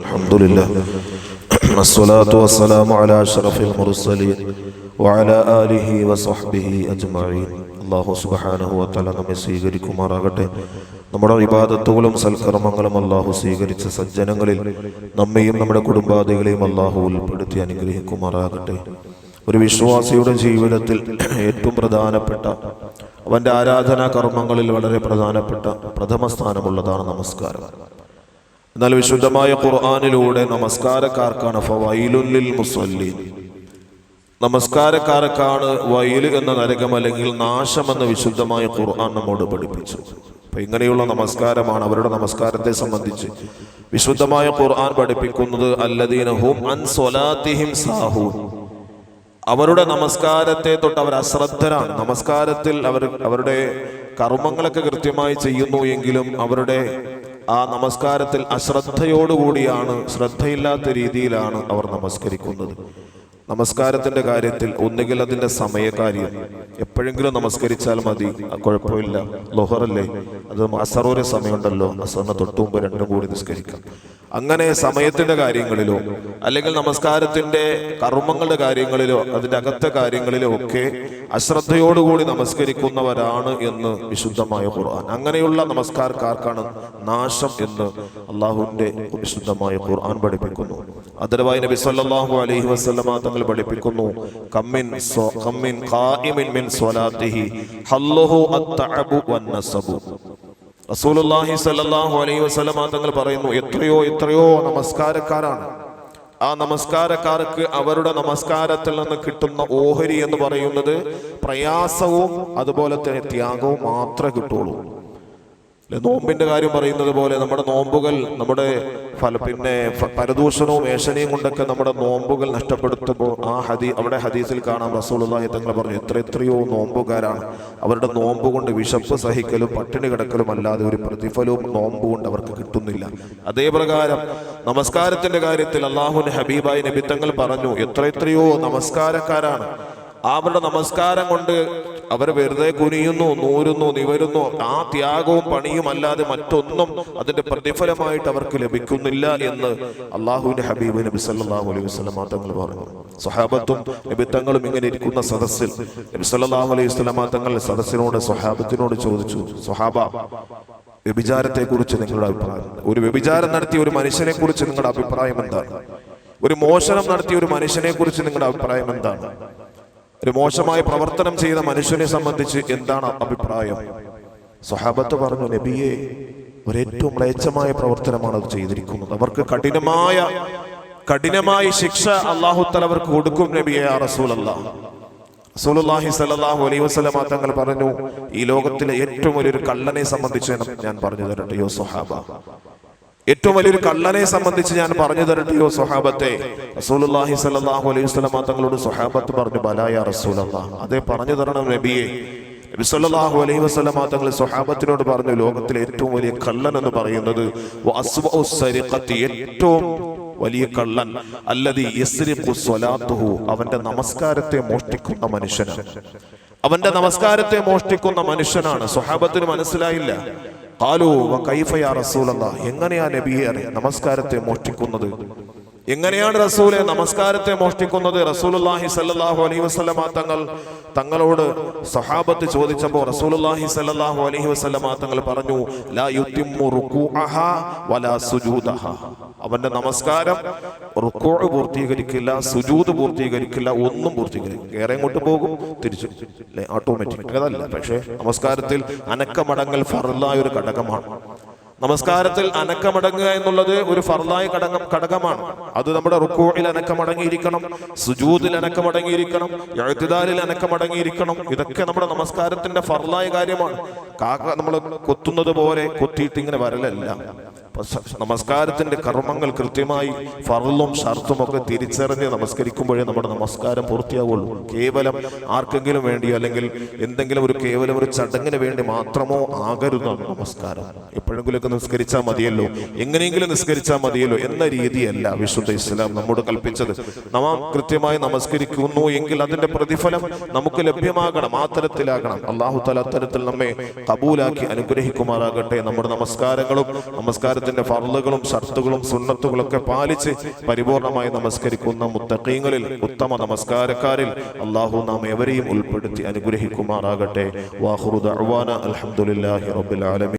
الحمد لله الصلاة والسلام على أشرف المرسلين وعلى آله وصحبه أجمعين അള്ളാഹു സുബഹാനഹു വത്തല നമ്മെ സ്വീകരിക്കുമാറാകട്ടെ നമ്മുടെ ഇബാദത്തുകളും സൽക്കർമ്മങ്ങളും അള്ളാഹു സ്വീകരിച്ച സജ്ജനങ്ങളിൽ നമ്മെയും നമ്മുടെ കുടുംബാദികളെയും അള്ളാഹു ഉൾപ്പെടുത്തി അനുഗ്രഹിക്കുമാറാകട്ടെ ഒരു വിശ്വാസിയുടെ ജീവിതത്തിൽ ഏറ്റവും പ്രധാനപ്പെട്ട അവൻ്റെ ആരാധനാ കർമ്മങ്ങളിൽ വളരെ പ്രധാനപ്പെട്ട പ്രഥമ സ്ഥാനമുള്ളതാണ് നമസ്കാരം എന്നാൽ വിശുദ്ധമായ ഖുർആാനിലൂടെ നമസ്കാരക്കാർക്കാണ് ഫവൈലുല്ലിൽ നമസ്കാരക്കാർക്കാണ് വയൽ എന്ന നരകം അല്ലെങ്കിൽ നാശം എന്ന വിശുദ്ധമായ ഖുർആൻ നമ്മോട് പഠിപ്പിച്ചു അപ്പൊ ഇങ്ങനെയുള്ള നമസ്കാരമാണ് അവരുടെ നമസ്കാരത്തെ സംബന്ധിച്ച്. വിശുദ്ധമായ ഖുർആൻ പഠിപ്പിക്കുന്നത് അല്ലദീനഹും അൻ സാഹൂൻ. അവരുടെ നമസ്കാരത്തെ തൊട്ട് അവർ അശ്രദ്ധരാണ്. നമസ്കാരത്തിൽ അവർ അവരുടെ കർമ്മങ്ങളൊക്കെ കൃത്യമായി ചെയ്യുന്നു എങ്കിലും അവരുടെ ആ നമസ്കാരത്തിൽ അശ്രദ്ധയോടുകൂടിയാണ് ശ്രദ്ധയില്ലാത്ത രീതിയിലാണ് അവർ നമസ്കരിക്കുന്നത്. നമസ്കാരത്തിന്റെ കാര്യത്തിൽ ഒന്നുകിൽ അതിന്റെ സമയകാര്യം എപ്പോഴെങ്കിലും നമസ്കരിച്ചാൽ മതി കുഴപ്പമില്ല. ലൊഹറല്ലേ അത് അസറോരെ സമയമുണ്ടല്ലോ അസറിന് തൊട്ടുമുമ്പ് രണ്ടും കൂടി നിസ്കരിക്കാം. അങ്ങനെ സമയത്തിന്റെ കാര്യങ്ങളിലോ അല്ലെങ്കിൽ നമസ്കാരത്തിന്റെ കർമ്മങ്ങളുടെ കാര്യങ്ങളിലോ അതിന്റെ അകത്തെ കാര്യങ്ങളിലോ ഒക്കെ അശ്രദ്ധയോടുകൂടി നമസ്കരിക്കുന്നവരാണ് എന്ന് വിശുദ്ധമായ ഖുർആൻ. അങ്ങനെയുള്ള നമസ്കാരക്കാർക്കാണ് നാശം എന്ന് അള്ളാഹുവിന്റെ വിശുദ്ധമായ ഖുർആൻ പഠിപ്പിക്കുന്നു. അതരവായി നബി സല്ലല്ലാഹു അലൈഹി വസല്ലമ തങ്ങൾ പഠിപ്പിക്കുന്നു കമ്മിൻ സോ കമ്മിൻ ഖായിമിൻ മിൻ സ്വലാത്തിഹി ഹല്ലുഹു അത്തഅബു വന്നസബു. റസൂലുള്ളാഹി സ്വല്ലല്ലാഹു അലൈഹി വസല്ലമ തങ്ങൾ പറയുന്നു എത്രയോ എത്രയോ നമസ്കാരക്കാരാണ്. ആ നമസ്കാരക്കാർക്ക് അവരുടെ നമസ്കാരത്തിൽ നിന്ന് കിട്ടുന്ന ഓഹരി എന്ന് പറയുന്നത് പ്രയാസവും അതുപോലെ തന്നെ ത്യാഗവും മാത്രമേ കിട്ടുള്ളൂ നോമ്പിന്റെ കാര്യം പറയുന്നത് പോലെ നമ്മുടെ നോമ്പുകൾ നമ്മുടെ ഫല പിന്നെ പരദൂഷണവും ഏഷണയും കൊണ്ടൊക്കെ നമ്മുടെ നോമ്പുകൾ നഷ്ടപ്പെടുത്തുമ്പോൾ ആ ഹദി അവിടെ ഹദീസിൽ കാണാം റസൂലുള്ളാഹി തങ്ങൾ പറഞ്ഞു എത്ര എത്രയോ നോമ്പുകാരാണ്. അവരുടെ നോമ്പ് കൊണ്ട് വിശപ്പ് സഹിക്കലും പട്ടിണി കിടക്കലും അല്ലാതെ ഒരു പ്രതിഫലവും നോമ്പ് കൊണ്ട് അവർക്ക് കിട്ടുന്നില്ല. അതേപ്രകാരം നമസ്കാരത്തിന്റെ കാര്യത്തിൽ അള്ളാഹുവിന്റെ ഹബീബായി നബി തങ്ങൾ പറഞ്ഞു എത്ര എത്രയോ നമസ്കാരക്കാരാണ്. അവരുടെ നമസ്കാരം കൊണ്ട് അവർ വെറുതെ കുനിയുന്നു നൂരുന്നു നിവരുന്നു. ആ ത്യാഗവും പണിയും അല്ലാതെ മറ്റൊന്നും അതിന്റെ പ്രതിഫലമായിട്ട് അവർക്ക് ലഭിക്കുന്നില്ല എന്ന് അള്ളാഹുവിന്റെ ഹബീബ് നബി സല്ലാഹു അലൈഹി വസ്ലമ തങ്ങൾ പറഞ്ഞു. സ്വഹാബത്തും നിബിത്തങ്ങളും ഇങ്ങനെ ഇരിക്കുന്ന സദസ്സിൽ നബി സല്ലാഹു അലൈഹി വസ്ലമ തങ്ങൾ സദസ്സിനോട് സ്വഹാബത്തിനോട് ചോദിച്ചു സ്വഹാബ വ്യഭിചാരത്തെ കുറിച്ച് നിങ്ങളുടെ അഭിപ്രായം ഒരു വ്യഭിചാരം നടത്തിയ ഒരു മനുഷ്യനെ കുറിച്ച് നിങ്ങളുടെ അഭിപ്രായം എന്താണ് ഒരു മോഷണം നടത്തിയ ഒരു മനുഷ്യനെ കുറിച്ച് നിങ്ങളുടെ അഭിപ്രായം എന്താണ്? ഒരു മോശമായ പ്രവർത്തനം ചെയ്ത മനുഷ്യനെ സംബന്ധിച്ച് എന്താണ് അഭിപ്രായം? സ്വഹാബത്ത് പറഞ്ഞു നബിയെ ഒരേറ്റവും മ്ലേച്ഛമായ പ്രവർത്തനമാണ് അത് ചെയ്തിരിക്കുന്നത്. അവർക്ക് കഠിനമായ കഠിനമായ ശിക്ഷ അള്ളാഹുത്തല അവർക്ക് കൊടുക്കും നബിയെ ആ റസൂലല്ലാ. റസൂലുള്ളാഹി സലാഹു അലൈഹി വസല്ലമ തങ്ങൾ പറഞ്ഞു ഈ ലോകത്തിലെ ഏറ്റവും വലിയൊരു കള്ളനെ സംബന്ധിച്ച് ഞാൻ പറഞ്ഞു തരട്ടെ യോ സ്വഹാബ. ഏറ്റവും വലിയൊരു കള്ളനെ സംബന്ധിച്ച് ഞാൻ പറഞ്ഞു തരട്ടെയോ സ്വഹാബത്തെ റസൂലുള്ളാഹി സ്വല്ലല്ലാഹു അലൈഹി വസല്ലമ തങ്ങളോട് സ്വഹാബത്ത് പറഞ്ഞു ബലായ റസൂലല്ലാഹ് അതെ പറഞ്ഞു തരണം നബിയെ. നബി സല്ലല്ലാഹു അലൈഹി വസല്ലമ തങ്ങൾ സ്വഹാബത്തിനോട് പറഞ്ഞു ലോകത്തിലെ ഏറ്റവും വലിയ കള്ളൻ എന്ന് പറയുന്നത് ഏറ്റവും വലിയ കള്ളൻ. അല്ലതി അവന്റെ നമസ്കാരത്തെ മോഷ്ടിക്കുന്ന മനുഷ്യനാണ്. അവന്റെ നമസ്കാരത്തെ മോഷ്ടിക്കുന്ന മനുഷ്യനാണ്. സ്വഹാബത്തിന് മനസ്സിലായില്ല. കാലു എങ്ങനെയാ നബിയെ നമസ്കാരത്തെ മോഷ്ടിക്കുന്നത്. എങ്ങനെയാണ് റസൂലെ നമസ്കാരത്തെ മോഷ്ടിക്കുന്നത്? റസൂലുള്ളാഹി സല്ലല്ലാഹു അലൈഹി വസല്ലമ തങ്ങൾ തങ്ങളോട് സഹാബത്ത് ചോദിച്ചപ്പോൾ റസൂലുള്ളാഹി സല്ലല്ലാഹു അലൈഹി വസല്ലമ തങ്ങൾ പറഞ്ഞു ലാ വലാ സുജൂദഹ. അവന്റെ നമസ്കാരം റുക്കൂ പൂർത്തീകരിക്കില്ല സുജൂത് പൂർത്തീകരിക്കില്ല ഒന്നും പൂർത്തീകരിക്കില്ല. ഏറെ ഇങ്ങോട്ട് പോകും? തിരിച്ചു. അല്ലെ? ഓട്ടോമാറ്റിക് അതല്ല. പക്ഷേ നമസ്കാരത്തിൽ അനക്കമടങ്ങൽ ഫറലായ ഒരു ഘടകമാണ്. നമസ്കാരത്തിൽ അനക്കമടങ്ങുക എന്നുള്ളത് ഒരു ഫർദായ ഘടകം ഘടകമാണ്. അത് നമ്മുടെ റുക്കോയിൽ അനക്കമടങ്ങിയിരിക്കണം സുജൂതിൽ അനക്കമടങ്ങിയിരിക്കണം എഴുത്തിദാലിൽ അനക്കമടങ്ങിയിരിക്കണം. ഇതൊക്കെ നമ്മുടെ നമസ്കാരത്തിന്റെ ഫർദായ കാര്യമാണ്. കാക്ക നമ്മൾ കൊത്തുന്നത് പോലെ കൊത്തിയിട്ട് ഇങ്ങനെ വരലല്ല. നമസ്കാരത്തിന്റെ കർമ്മങ്ങൾ കൃത്യമായി ഫറലും ഷർത്തും ഒക്കെ തിരിച്ചറിഞ്ഞ് നമസ്കരിക്കുമ്പോഴേ നമ്മുടെ നമസ്കാരം പൂർത്തിയാവുള്ളൂ. കേവലം ആർക്കെങ്കിലും വേണ്ടിയോ അല്ലെങ്കിൽ എന്തെങ്കിലും ഒരു കേവലം ഒരു ചടങ്ങിന് വേണ്ടി മാത്രമോ ആകരുത് നമസ്കാരം. എപ്പോഴെങ്കിലുമൊക്കെ നിസ്കരിച്ചാൽ മതിയല്ലോ. എങ്ങനെയെങ്കിലും നിസ്കരിച്ചാൽ മതിയല്ലോ എന്ന രീതിയല്ല വിശുദ്ധ ഇസ്ലാം നമ്മോട് കൽപ്പിച്ചത്. നാം കൃത്യമായി നമസ്കരിക്കുന്നു എങ്കിൽ അതിന്റെ പ്രതിഫലം നമുക്ക് ലഭ്യമാകണം ആ തരത്തിലാകണം. അള്ളാഹു തല അത്തരത്തിൽ നമ്മെ കബൂലാക്കി അനുഗ്രഹിക്കുമാറാകട്ടെ. നമ്മുടെ നമസ്കാരങ്ങളും നമസ്കാര നമസ്കാരത്തിന്റെ ഫർളുകളും ഷർത്തുകളും സുന്നത്തുകളും ഒക്കെ പാലിച്ച് പരിപൂർണമായി നമസ്കരിക്കുന്ന മുത്തക്കീങ്ങളിൽ ഉത്തമ നമസ്കാരക്കാരിൽ അള്ളാഹു നാം എവരെയും ഉൾപ്പെടുത്തി അനുഗ്രഹിക്കുമാറാകട്ടെ. വാഹുറുദ് അൽഹംദുലില്ലാഹി റബ്ബിൽ ആലമീൻ.